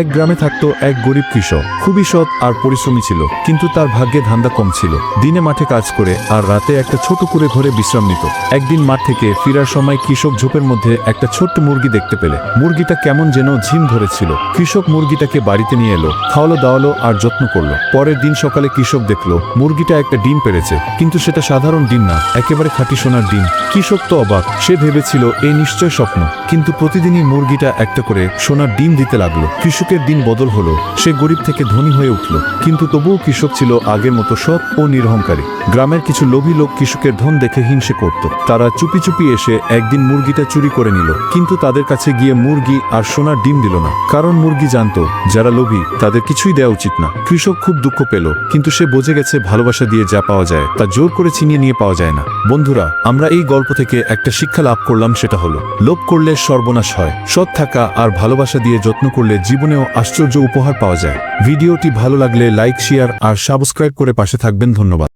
এক গ্রামে থাকতো এক গরিব কৃষক। খুবই সৎ আর পরিশ্রমী ছিল, কিন্তু তার ভাগ্যে ধান্দা কম ছিল। দিনে মাঠে কাজ করে আর রাতে একটা ছোট করে ঘরে বিশ্রাম নিত। একদিন মাঠ থেকে ফেরার সময় কৃষক ঝোপের মধ্যে একটা ছোট্ট মুরগি দেখতে পেলে। মুরগিটা কেমন যেন ঝিম ধরেছিল। কৃষক মুরগিটাকে বাড়িতে নিয়ে এলো, খাওয়ালো, দাওয়ালো আর যত্ন করল। পরের দিন সকালে কৃষক দেখল, মুরগিটা একটা ডিম পেরেছে কিন্তু সেটা সাধারণ ডিম না, একেবারে খাঁটি সোনার ডিম। কৃষক তো অবাক, সে ভেবেছিল এই নিশ্চয় স্বপ্ন। কিন্তু প্রতিদিনই মুরগিটা একটা করে সোনার ডিম দিতে লাগল। কৃষকের দিন বদল হলো, সে গরিব থেকে ধনী হয়ে উঠল। কিন্তু তবুও কৃষক ছিল আগের মতো সৎ ও নিরহংকারী। গ্রামের কিছু লোভী লোক কৃষকের ধন দেখে হিংসে করত। তারা চুপি চুপি এসে একদিন মুরগিটা চুরি করে নিল, কিন্তু তাদের কাছে গিয়ে মুরগি আর সোনার ডিম দিল না। কারণ মুরগি জানতো, যারা লোভী, তাদের কিছুই দেওয়া উচিত না। কৃষক খুব দুঃখ পেল, কিন্তু সে বোঝে গেছে ভালোবাসা দিয়ে যা পাওয়া যায়, তা জোর করে ছিনিয়ে নিয়ে পাওয়া যায় না। বন্ধুরা, আমরা এই গল্প থেকে একটা শিক্ষা লাভ করলাম, সেটা হলো, লোভ করলে সর্বনাশ হয়। সৎ থাকা আর ভালোবাসা দিয়ে যত্ন করলে জীবনেও আশ্চর্য উপহার পাওয়া যায়। ভিডিওটি ভালো লাগলে লাইক, শেয়ার আর সাবস্ক্রাইব করে পাশে থাকবেন। ধন্যবাদ।